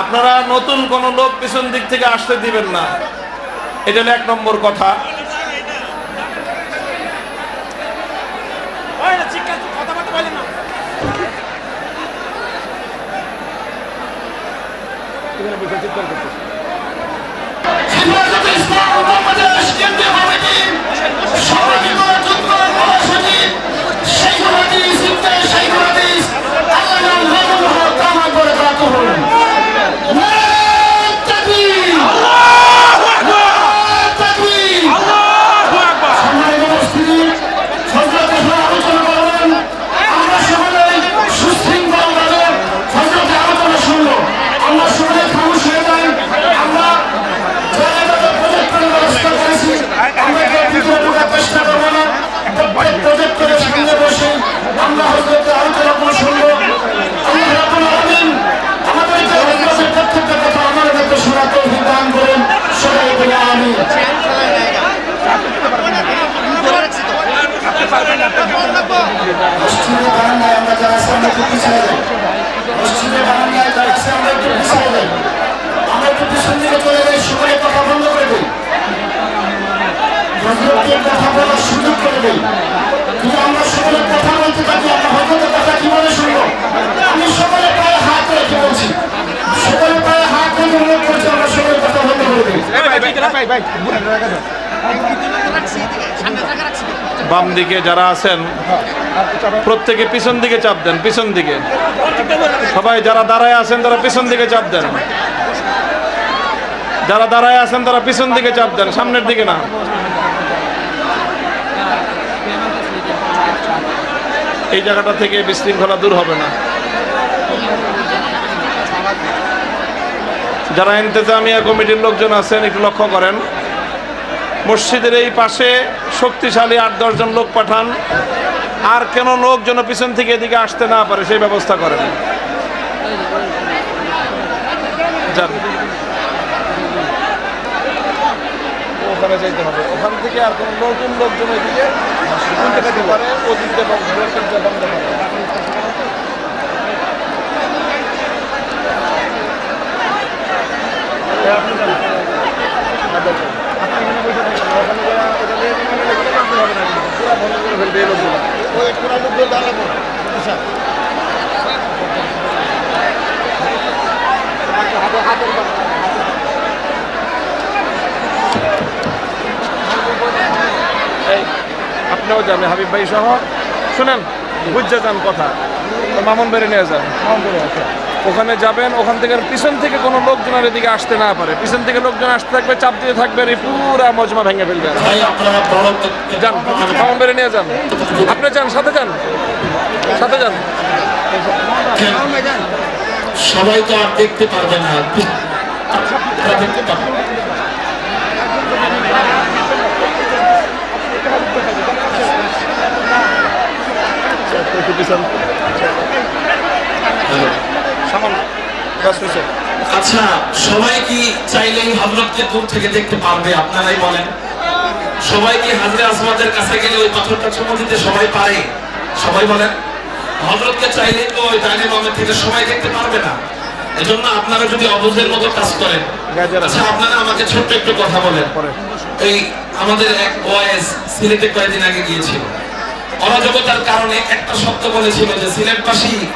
আপনারা নতুন কোন লোক পিছন দিক থেকে আসতে দিবেন না। এটা হলো এক নম্বর কথা। হেফাজতে বাম দিকে যারা আছেন, প্রত্যেকে পিছন দিকে চাপ দেন, পিছন দিকে। সবাই যারা দাঁড়ায় আছেন, তারা পিছন দিকে চাপ দেন। যারা দাঁড়ায় আছেন, তারা পিছন দিকে চাপ দেন, সামনের দিকে না। এই জায়গাটা থেকে বিশৃঙ্খলা দূর হবে না। যারা ইন্তেজামিয়া কমিটির লোকজন আছেন, একটু লক্ষ্য করেন। মসজিদের এই পাশে শক্তিশালী আট দশজন লোক পাঠান। আর কেন লোক যেন পিছন থেকে এদিকে আসতে না পারে, সেই ব্যবস্থা করেন। যান। ওখানে যাইতে হবে। ওখান থেকে আর কোনো নতুন লোকজন আসতে পারে ওদিকে বন্ধ করে এই আপনিও যান হাবিব ভাই সহ। শুনেন বুঝতে যান কথা। তো মামুন বেড়ে নিয়ে যান। ওখানে যাবেন ওখান থেকে পিছন থেকে কোনো লোকজন আর এদিকে আসতে না পারে। পিছন থেকে লোকজন আসতে থাকবে চাপ দিয়ে থাকবে এই পুরা মজমা ভেঙে ফেলবে। ভাই আপনারা যান মামুন বেড়ে নিয়ে যান। আপনি যান সাথে যান। সাথে যান। সবাই তো আর দেখতে পারবে না। দেখতে পারবে পিছন সামান আচ্ছা সবাই কি চাইলেই হজরতকে দূর থেকে দেখতে পারবে আপনারাই বলেন। সবাই কি হাজরে আসমাদের কাছে গেলে ওই পাথরটা চুমো দিতে সবাই পারে? সবাই বলেন। হজরতকে চাইলে তো ওই ডাইনে বামের থেকে সবাই দেখতে পারবে না। এজন্য আপনারা যদি অবুঝের মতো কাজ করেন। আচ্ছা আপনারা আমাকে ছোট্ট একটু কথা বলেন। পরে। এই আমাদের এক ওয়াইস সিলেটে কয়েকদিন আগে গিয়েছিল। অরাজকতার কারণে একটা শব্দ বলেছিল যে, সিলেটবাসী,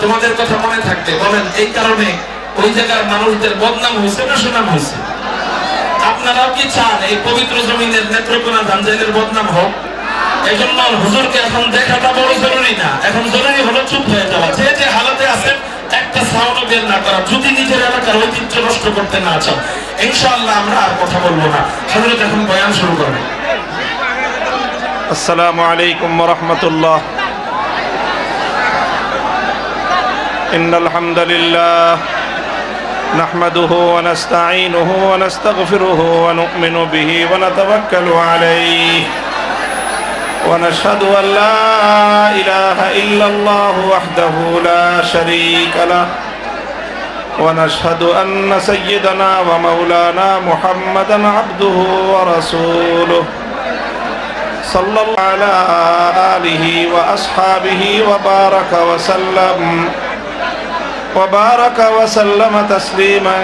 তোমাদের কথা মনে থাকবে। বলেন, এই কারণে ওই জায়গার মানুষদের বদনাম হয়েছে না সুনাম হয়েছে? আপনারাও কি চান এই পবিত্র জমিনের নেত্রকোনা ধানজাইলের বদনাম হোক? এই জন্য হুজুরকে এখন দেখাটা বড় জরুরি না। এখন জরুরি হলো চুপ হয়ে যাওয়া। যে যে হালাতে আছেন, একটা সাউন্ড বের না করা। যদি নিজের এলাকার ঐতিহ্য নষ্ট করতে না চান, ইনশাআল্লাহ আমরা আর কথা বলব না। হজরত এখন বয়ান শুরু করবেন। السلام عليكم ورحمة الله إن الحمد لله نحمده ونستعينه ونستغفره ونؤمن به ونتوكل عليه ونشهد أن لا إله إلا الله وحده لا شريك له ونشهد أن سيدنا ومولانا محمدا عبده ورسوله صلى الله على آله وأصحابه وبارك وسلم وبارك وسلم تسليما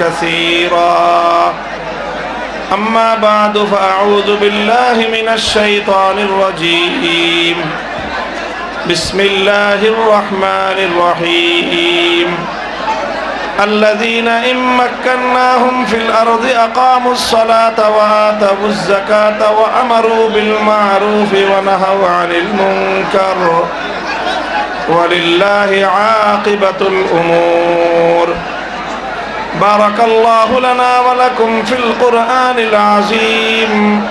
كثيرا. أما بعد فأعوذ بالله من الشيطان الرجيم. بسم الله الرحمن الرحيم. الذين إن مكناهم في الأرض أقاموا الصلاة وآتوا الزكاة وأمروا بالمعروف ونهوا عن المنكر ولله عاقبة الأمور. بارك الله لنا ولكم في القرآن العظيم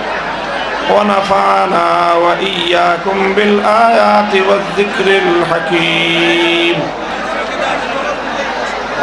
ونفعنا وإياكم بالآيات والذكر الحكيم.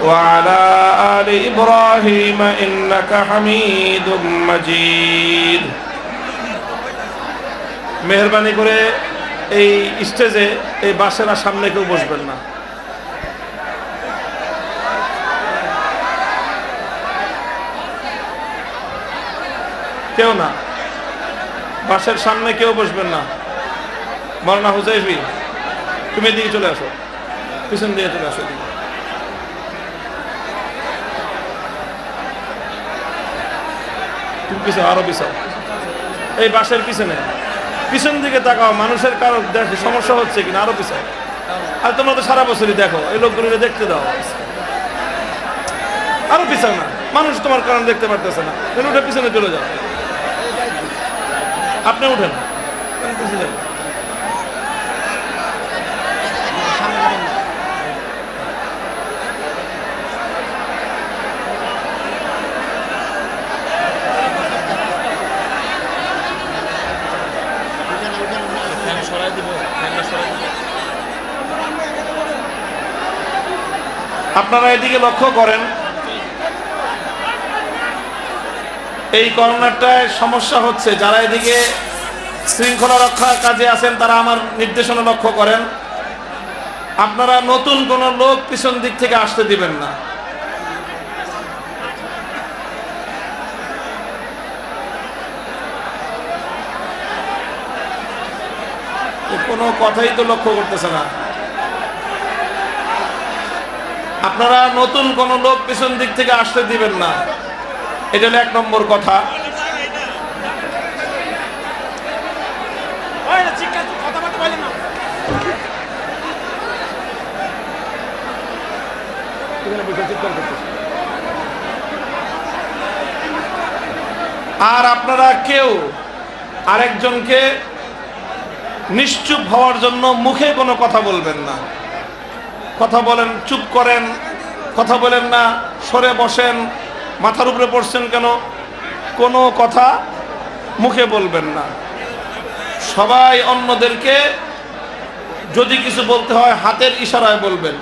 وعلى آل إبراهيم إنك حميد مجيد মেহরবানি করে এই স্টেজে এই বাসেরা সামনে কেউ বসবেন না কেউ না বাসের সামনে কেউ বসবেন না মরনা হুজাইফি তুমি এদিকে চলে আসো পিছন দিয়ে চলে আসো তুমি পিছনে, আরও পিছনে। এই বাসের পিছনে। পিছন দিকে তাকাও, মানুষের কারও দেখো সমস্যা হচ্ছে কিনা, আরও পিছনে। আর তোমরা তো সারা বছরই দেখো, এই লোকগুলোকে দেখতে দাও। আরও পিছাও না, মানুষ তোমার কারণ দেখতে পারতেছে না। উঠে পিছনে চলে যাও। আপনি উঠেন। আপনি পিছনে যান। আপনারা এদিকে লক্ষ্য করেন, এই করোনাটায় সমস্যা হচ্ছে, যারা এদিকে শৃঙ্খলা রক্ষার কাজে আছেন, তারা আমার নির্দেশনা লক্ষ্য করেন। আপনারা নতুন কোন লোক পিছন দিক থেকে আসতে দিবেন না। কোনো কথাই তো লক্ষ্য করতেছে না। আপনারা নতুন কোন লোক পিছন দিক থেকে আসতে দিবেন না। এটা হলো এক নম্বর কথা। আর আপনারা কেউ আরেকজনকে নিশ্চুপ হওয়ার জন্য মুখে কোনো কথা বলবেন না। কথা বলেন, চুপ করেন, কথা বলেন না, সরে বসেন, মাথার উপরে পড়ছেন কেন? কোনো কথা মুখে বলবেন না। সবাই অন্যদেরকে যদি কিছু বলতে হয়, হাতের ইশারায় বলবেন।